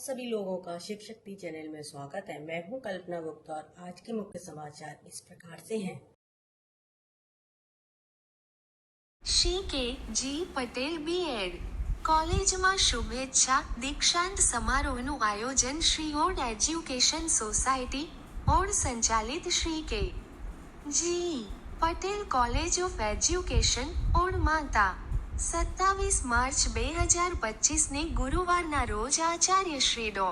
सभी लोगों का शिव शक्ति चैनल में स्वागत है मैं हूं कल्पना गुप्ता और आज के मुख्य समाचार इस प्रकार से हैं શ્રી કે જી પટેલ બીએડ કોલેજમાં શુભેચ્છા દીક્ષાંત સમારોહનું આયોજન Shri odd education society odd સંચાલિત Shri K G Patel college of education Ode માતા સત્તાવીસ માર્ચ બે હજાર પચીસને ગુરુવારના રોજ આચાર્ય શ્રી ડો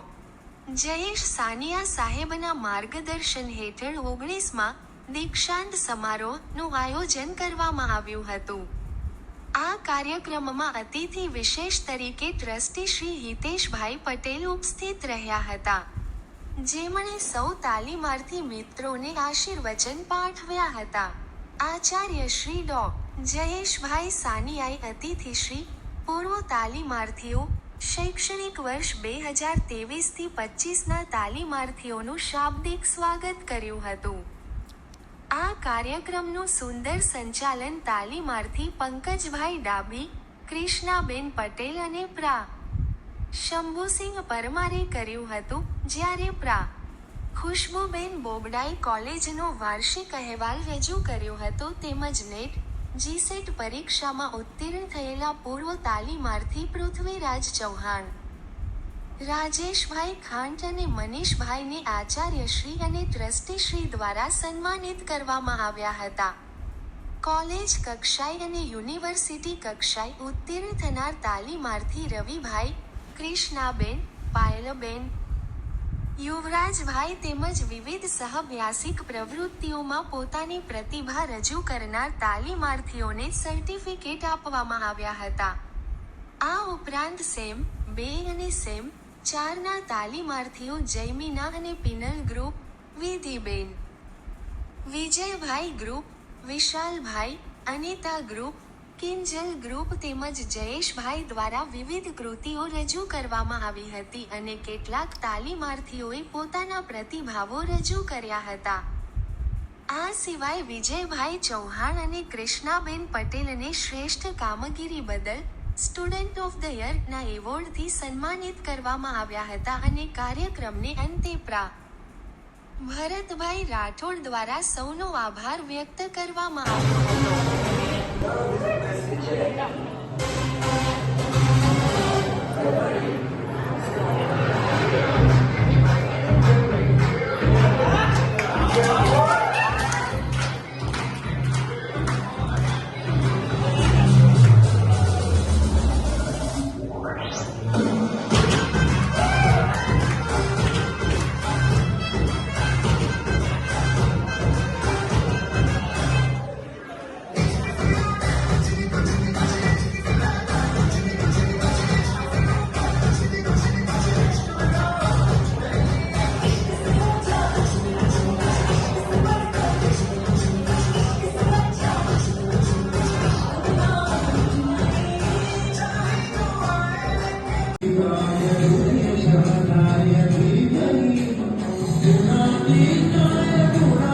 જયેશ સાનિયા સાહેબના માર્ગદર્શન હેઠળ ઓગણીસમાં દીક્ષાંત સમારોહનું આયોજન કરવામાં આવ્યું હતું. આ કાર્યક્રમમાં અતિથિ વિશેષ તરીકે ટ્રસ્ટી શ્રી હિતેશભાઈ પટેલ ઉપસ્થિત રહ્યા હતા. જેમણે સૌ તાલીમાર્થી મિત્રોને આશીર્વચન પાઠવ્યા હતા. આચાર્ય શ્રી ડો. જયેશભાઈ સાનિયાએ અતિથિશ્રી પૂર્વ તાલીમાર્થીઓ શૈક્ષણિક વર્ષ બે હજાર તેવીસથી પચીસના તાલીમાર્થીઓનું શાબ્દિક સ્વાગત કર્યું હતું. આ કાર્યક્રમનું સુંદર સંચાલન તાલીમાર્થી પંકજભાઈ ડાભી ક્રિષ્નાબેન પટેલ અને પ્રા. શંભુસિંહ પરમારે કર્યું હતું જ્યારે પ્રા. ખુશ્બુબેન બોબડાઈ કોલેજનો વાર્ષિક અહેવાલ રજૂ કર્યો હતો તેમજ નેટ જીસેટ પરીક્ષામાં ઉત્તીર્ણ થયેલા પૂર્વ તાલીમાર્થી પૃથ્વીરાજ ચૌહાણ, રાજેશભાઈ ખાંટ અને મનીષભાઈને આચાર્યશ્રી અને ટ્રસ્ટીશ્રી દ્વારા સન્માનિત કરવામાં આવ્યા હતા. કોલેજ કક્ષાએ અને યુનિવર્સિટી કક્ષાએ ઉત્તીર્ણ થનાર તાલીમાર્થી રવિભાઈ ક્રિષ્નાબેન પાયલબેન યુવરાજભાઈ તેમજ વિવિધ સહભ્યાસિક પ્રવૃત્તિઓમાં પોતાની પ્રતિભા રજૂ કરનાર તાલીમાર્થીઓને સર્ટિફિકેટ આપવામાં આવ્યા હતા. આ ઉપરાંત સેમ, બે અને સેમ, ચારના તાલીમાર્થીઓ જૈમિના અને Pinal group, Vidhiben. Vijaybhai group, Vishalbhai, Anita group Kinjal group તેમજ જયેશભાઈ દ્વારા વિવિધ કૃતિઓ રજૂ કરવામાં આવી હતી અને કેટલાક તાલીમાર્થીઓએ પોતાના પ્રતિભાવો રજૂ કર્યા હતા. આ સિવાય વિજયભાઈ ચૌહાણ અને કૃષ્ણાબેન પટેલને શ્રેષ્ઠ કામગીરી બદલ સ્ટુડન્ટ ઓફ ધ યરના એવોર્ડથી સન્માનિત કરવામાં આવ્યા હતા અને કાર્યક્રમને અંતે પ્રા. ભરતભાઈ રાઠોડ દ્વારા સૌનો આભાર વ્યક્ત કરવામાં આવ્યો હતો. Thank you. અને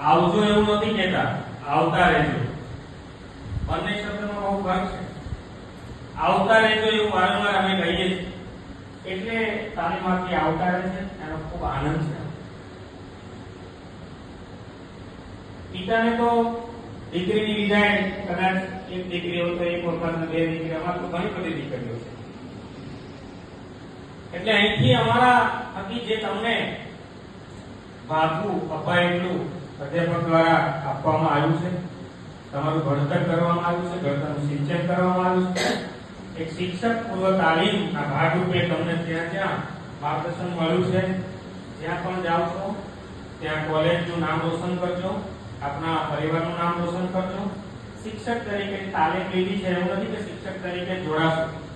આવજો એવું નથી કહેતા. આવતા રહેજો. બંને શબ્દમાં બહુ ફરક છે. આવતા રહેજો એવું વારંવાર અમે કહીએ છીએ. એટલે તાલીમાર્થી આવતા રહે છે, એનો ખૂબ આનંદ છે. પિતાને તો દીકરીની વિદાય કદાચ એક દીકરી હોય તો એક વખત બે દીકરી અમારે તો ઘણી બધી દીકરીઓ છે. એટલે અહીંથી અમારા થકી જે તમને ભાગવું અપાયેલું અધ્યાપક દ્વારા આપવામાં આવ્યું છે. તમારું ભણતર કરવામાં આવ્યું છે ઘડતરનું સિંચન કરવામાં આવ્યું છે. એક શિક્ષક પૂર્વ તાલીમના ભાગરૂપે તમને ત્યાં ત્યાં માર્ગદર્શન મળ્યું છે. જ્યાં પણ જાઓ છો. ત્યાં કોલેજનું નામ રોશન કરજો. આપના પરિવારનું નામ રોશન કરજો. શિક્ષક તરીકે તાલીમ લીધી છે એવું નથી કે શિક્ષક તરીકે જોડાશો.